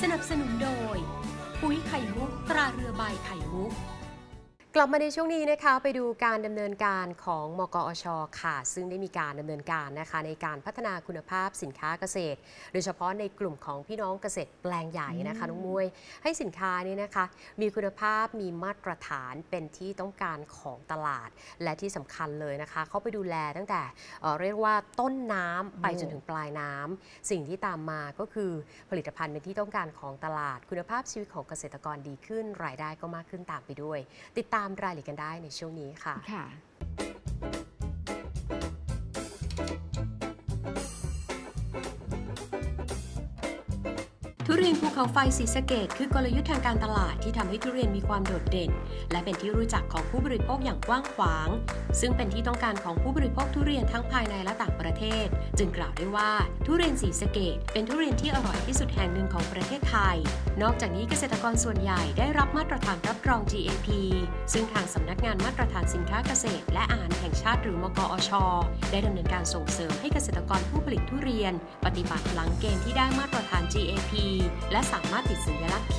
สนับสนุนโดย ปุ๋ยไข่มุกตราเรือใบไข่มุก ลับมาในช่วงนี้นะคะไปดูการดำเนินการของมกอชค่ะ ซึ่งได้มีการดำเนินการนะคะในการพัฒนาคุณภาพสินค้าเกษตร โดยเฉพาะในกลุ่มของพี่น้องเกษตรแปลงใหญ่นะคะน้องมวย ให้สินค้านี้นะคะ มีคุณภาพมีมาตรฐานเป็นที่ต้องการของตลาด และที่สำคัญเลยนะคะเขาไปดูแลตั้งแต่เอ่อเรียกว่าต้นน้ำไปจนถึงปลายน้ำสิ่งที่ตามมาก็คือผลิตภัณฑ์เป็นที่ต้องการของตลาด คุณภาพชีวิตของเกษตรกรดีขึ้น รายได้ก็มากขึ้นตามไปด้วย ติดตามรายละเอียดกันได้ในช่วงนี้ค่ะค่ะ ทุเรียนภูเขาไฟสีสะเกดคือกลยุทธ์ทางการตลาดที่ทำให้ทุเรียนมีความโดดเด่น และเป็นที่รู้จักของผู้บริโภคอย่างกว้างขวาง ซึ่งเป็นที่ต้องการของผู้บริโภคทุเรียนทั้งภายในและต่างประเทศ จึงกล่าวได้ว่า ทุเรียนสีสะเกดเป็นทุเรียนที่อร่อยที่สุดแห่งหนึ่งของประเทศไทย นอกจากนี้เกษตรกรส่วนใหญ่ได้รับมาตรฐานรับรอง GAP ซึ่งทางสำนักงานมาตรฐานสินค้าเกษตร และอาหารแห่งชาติหรือมกอช ได้ดำเนินการส่งเสริมให้เกษตรกรผู้ผลิตทุเรียน ปฏิบัติหลังเกณฑ์ที่ได้มาตรฐาน GAP และสามารถติดสัญลักษณ์ Q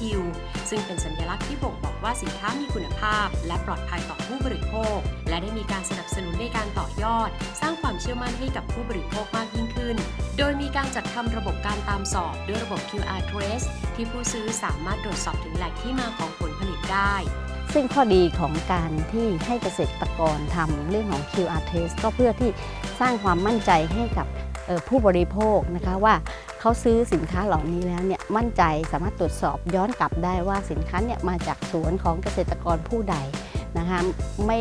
ซึ่งเป็นสัญลักษณ์ที่บ่งบอกว่าสินค้ามีคุณภาพ และปลอดภัยต่อผู้บริโภค และได้มีการสนับสนุนในการต่อยอด สร้างความเชื่อมั่นให้กับผู้บริโภคมากยิ่งขึ้น โดยมีการจัดทำระบบการตามสอบด้วยระบบ QR Trace ที่ผู้ซื้อสามารถตรวจสอบถึงแหล่งที่มาของผลผลิตได้ซึ่งข้อดีของการที่ให้เกษตรกรทำเรื่องของ QR test ก็เพื่อที่สร้างความมั่นใจให้กับ ผู้บริโภคนะคะว่าเขาซื้อสินค้าเหล่านี้แล้วเนี่ยมั่นใจสามารถตรวจสอบย้อนกลับได้ว่าสินค้าเนี่ยมาจากสวนของเกษตรกรผู้ใดนะคะไม่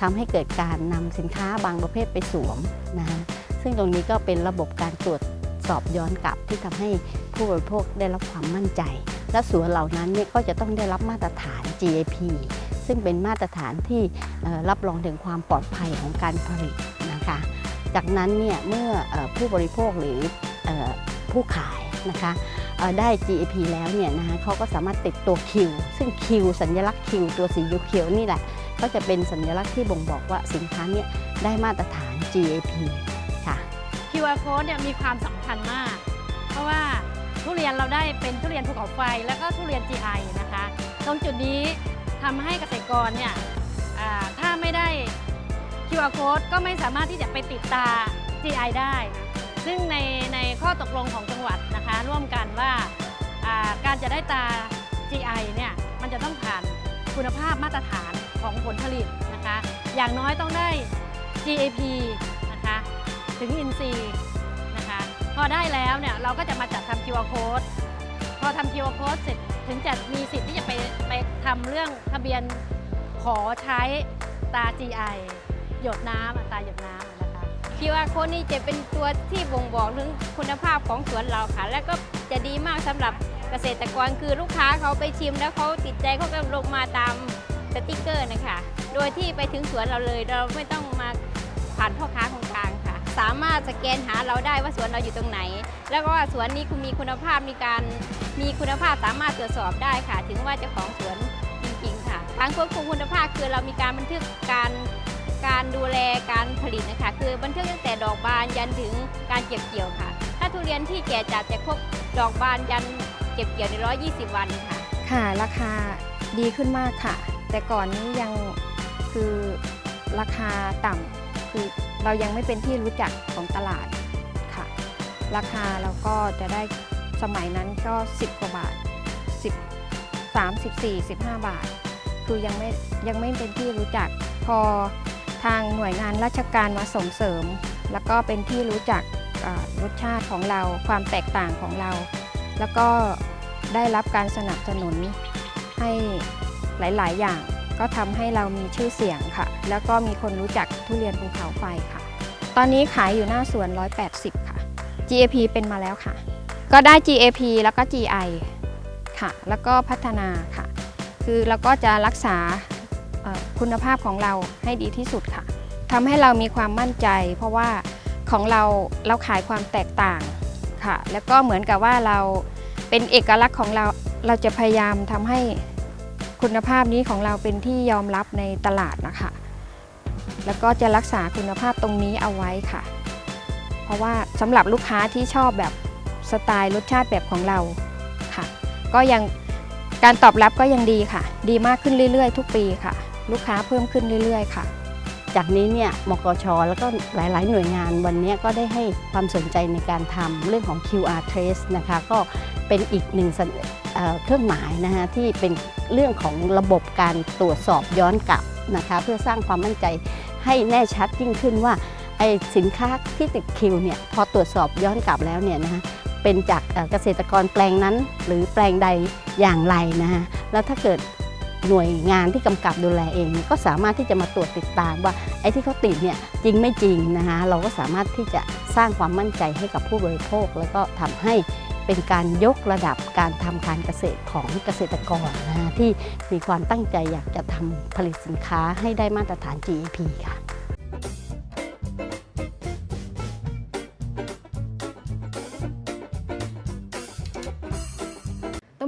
ทำให้เกิดการนำสินค้าบางประเภทไปสวมนะคะซึ่งตรงนี้ก็เป็นระบบการตรวจสอบย้อนกลับที่ทำให้ผู้บริโภคได้รับความมั่นใจ และสวนเหล่านั้นเนี่ยก็จะต้องได้รับมาตรฐาน GAP ซึ่งเป็นมาตรฐานที่รับรองถึงความปลอดภัยของการผลิต จากนั้นเนี่ยเมื่อผู้บริโภคหรือผู้ขายนะคะได้ GAP แล้วเนี่ยนะคะเขาก็สามารถติดตัว Q ซึ่ง Q สัญลักษณ์ Q ตัวสีเขียวนี่แหละ ก็จะเป็นสัญลักษณ์ที่บ่งบอกว่าสินค้าเนี่ยได้มาตรฐาน GAP ค่ะ QR code เนี่ยมีความสำคัญมาก เพราะว่าทุเรียนเราได้เป็นทุเรียนภูเขาไฟ แล้วก็ทุเรียน GI นะคะ ตรงจุดนี้ทำให้เกษตรกรเนี่ยถ้า QR code ก็ไม่สามารถที่จะไปติดตา GI ได้ ซึ่งในในข้อตกลงของจังหวัดนะคะ ร่วมกันว่าาการจะได้ตา GI เนี่ยมันจะต้องผ่านคุณภาพมาตรฐานของผลผลิตนะคะ อย่างน้อยต้องได้ GAP นะคะถึงอินซีนะคะ พอได้แล้วเนี่ยเราก็จะมาจัดทำ QR code พอทำ QR code เสร็จถึงจะมีสิทธิ์ที่จะไปไปทำเรื่องทะเบียนขอใช้ตา GI หยดน้ำอะตาหยดน้ำอะนะคะ QR code นี่จะเป็นตัวที่บ่งบอกถึงคุณภาพของสวนเราค่ะ และก็จะดีมากสำหรับเกษตรกรคือลูกค้าเขาไปชิมแล้วเขาติดใจเขาก็ลงมาตามสติกเกอร์นะคะ โดยที่ไปถึงสวนเราเลยเราไม่ต้องมาผ่านพ่อค้าคนกลางค่ะ สามารถสแกนหาเราได้ว่าสวนเราอยู่ตรงไหน แล้วก็ว่าสวนนี้คุณมีคุณภาพมีการมีคุณภาพสามารถตรวจสอบได้ค่ะ ถึงว่าเจ้าของสวนจริงๆค่ะทางควบคุมคุณภาพคือเรามีการบันทึกการ การดูแลการผลิตนะคะ คือบันทึกตั้งแต่ดอกบานยันถึงการเก็บเกี่ยวค่ะ ถ้าทุเรียนที่แก่จัดจะครบดอกบานยันเก็บเกี่ยวใน 120 วันค่ะ ค่ะราคาดีขึ้นมากค่ะ แต่ก่อนนี้ยังคือราคาต่ำคือเรายังไม่เป็นที่รู้จักของตลาดค่ะ ราคาเราก็จะได้สมัยนั้นก็ 10 กว่าบาท 10 34 15 บาท คือยังไม่ยังไม่เป็นที่รู้จักพอ ทางหน่วยงานราชการมาส่งเสริม แล้วก็เป็นที่รู้จักรสชาติของเราความแตกต่างของเรา แล้วก็ได้รับการสนับสนุนให้หลาย ๆ อย่าง ก็ทำให้เรามีชื่อเสียงค่ะ แล้วก็มีคนรู้จักทุเรียนภูเขาไฟค่ะ ตอนนี้ขายอยู่หน้าสวน 180 ค่ะ GAP เป็นมาแล้วค่ะ ก็ได้ GAP แล้วก็ GI ค่ะ แล้วก็พัฒนาค่ะ คือเราก็จะรักษา คุณภาพของเราให้ดีที่สุดค่ะทำให้เรามีความมั่นใจ เพราะว่าของเราเราขายความแตกต่างค่ะ แล้วก็เหมือนกับว่าเราเป็นเอกลักษณ์ของเราเราจะพยายามทำให้คุณภาพนี้ของเราเป็นที่ยอมรับในตลาดนะคะ แล้วก็จะรักษาคุณภาพตรงนี้เอาไว้ค่ะ เพราะว่าสำหรับลูกค้าที่ชอบแบบสไตล์รสชาติแบบของเราค่ะ ก็ยังการตอบรับก็ยังดีค่ะ ดีมากขึ้นเรื่อยๆ ทุกปีค่ะ ลูกค้าเพิ่มขึ้นเรื่อย ๆ ค่ะ จากนี้เนี่ยมกชแล้วก็หลาย ๆ หน่วยงานวันนี้ก็ได้ให้ความสนใจในการทำเรื่องของ QR trace นะคะก็เป็นอีกหนึ่งเเครื่องหมายนะคะที่เป็นเรื่องของระบบการตรวจสอบย้อนกลับนะคะเพื่อสร้างความมั่นใจให้แน่ชัดยิ่งขึ้นว่าไอสินค้าที่ติดคิวเนี่ยพอตรวจสอบย้อนกลับแล้วเนี่ยนะคะเป็นจากเกษตรกรแปลงนั้น หรือแปลงใดอย่างไรนะคะแล้วถ้าเกิด หน่วยงานที่กำกับดูแลเองก็สามารถที่จะมาตรวจติดตามว่าไอ้ที่เขาติดเนี่ยจริงไม่จริงนะคะเราก็สามารถที่จะสร้างความมั่นใจให้กับผู้บริโภค แล้วก็ทำให้เป็นการยกระดับการทำการเกษตรของเกษตรกรนะคะที่มีความตั้งใจอยากจะทำผลิตสินค้าให้ได้มาตรฐาน GAP ค่ะ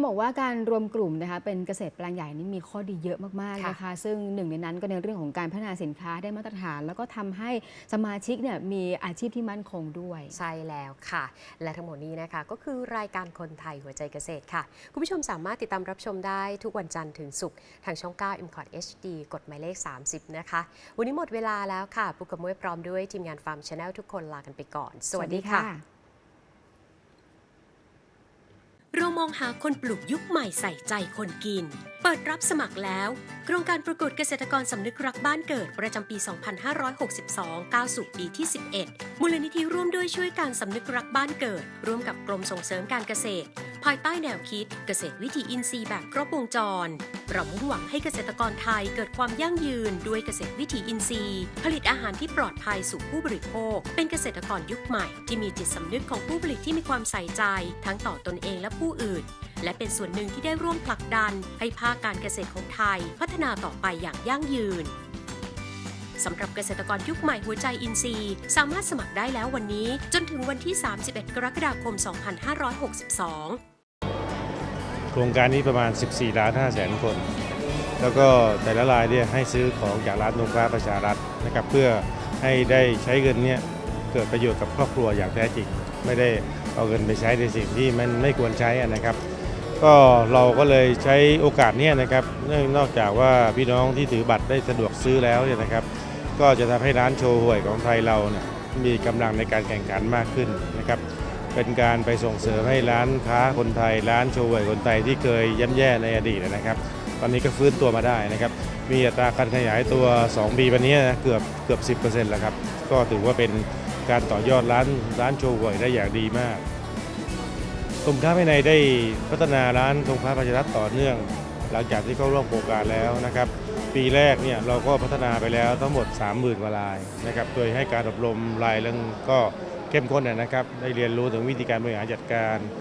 ต้องบอกว่าการรวมกลุ่มนะคะเป็นเกษตรแปลงใหญ่นี่มีข้อดีเยอะมากๆค่ะนะคะ ซึ่งหนึ่งในนั้นก็ในเรื่องของการพัฒนาสินค้าได้มาตรฐาน แล้วก็ทำให้สมาชิกเนี่ยมีอาชีพที่มั่นคงด้วย ใช่แล้วค่ะ และทั้งหมดนี้นะคะ ก็คือรายการคนไทยหัวใจเกษตรค่ะ คุณผู้ชมสามารถติดตามรับชมได้ทุกวันจันทร์ถึงศุกร์ทางช่อง9 m c o t HD กดหมายเลข 30 นะคะ วันนี้หมดเวลาแล้วค่ะปุกกับมวยพร้อมด้วยทีมงานฟาร์มชาแนลทุกคนลากันไปก่อน สวัสดีค่ะเรา มองหาคนปลูกยุคใหม่ใส่ใจคนกิน เปิดรับสมัครแล้ว โครงการประกวดเกษตรกรสำนึกรักบ้านเกิดประจำปี 2562ก้าวสู่ปีที่ 11 มูลนิธิร่วมด้วยช่วยการสำนึกรักบ้านเกิด ร่วมกับกรมส่งเสริมการเกษตร ภายใต้แนวคิดเกษตรวิถีอินทรีย์แบบครบวงจร เรามุ่งหวังให้เกษตรกรไทยเกิดความยั่งยืนด้วยเกษตรวิถีอินทรีย์ ผลิตอาหารที่ปลอดภัยสู่ผู้บริโภค เป็นเกษตรกรยุคใหม่ ที่มีจิตสำนึกของผู้ผลิตที่มีความใส่ใจ ทั้งต่อตนเองและผู้อื่นและเป็นส่วนหนึ่งที่ได้ร่วมผลักดัน ให้ภาคการเกษตรของไทย พัฒนาต่อไปอย่างยั่งยืนสำหรับเกษตรกรยุคใหม่หัวใจอินทรีย์ สามารถสมัครได้แล้ววันนี้ จนถึงวันที่ 31 กรกฎาคม 2562 โครงการนี้ประมาณ 14 ล้าน5แสนคน แล้วก็แต่ละรายเนี่ยให้ซื้อของจากร้านธงฟ้าประชารัฐนะครับเพื่อให้ได้ใช้เงินเนี่ยเกิดประโยชน์กับครอบครัวอย่างแท้จริง ไม่ได้ เอาเงินไปใช้ในสิ่งที่มันไม่ควรใช้นะครับ ก็เราก็เลยใช้โอกาสนี้นะครับเนื่องนอกจากว่าพี่น้องที่ถือบัตรได้สะดวกซื้อแล้วเนี่ยนะครับ ก็จะทำให้ร้านโชว์หวยของไทยเราเนี่ยมีกำลังในการแข่งขันมากขึ้นนะครับ เป็นการไปส่งเสริมให้ร้านค้าคนไทย ร้านโชว์หวยคนไทยที่เคยย่ำแย่ในอดีตนะครับ ตอนนี้ก็ฟื้นตัวมาได้นะครับ มีอัตราการขยายตัว 2 ปีวันนี้นะเกือบเกือบ 10%แล้วครับ ก็ถือว่าเป็น การต่อยอดร้านร้านโชว์หวยได้อย่างดีมากกรมค้าภายในได้พัฒนาร้านธงฟ้าประชารัฐต่อเนื่อง หลังจากที่เข้าร่วมโครงการแล้วนะครับ ปีแรกเนี่ยเราก็พัฒนาไปแล้วทั้งหมด 30,000กว่ารายนะครับโดยให้การอบรมรายเรื่องก็เข้มข้นนะครับ ได้เรียนรู้ถึงวิธีการบริหารจัดการ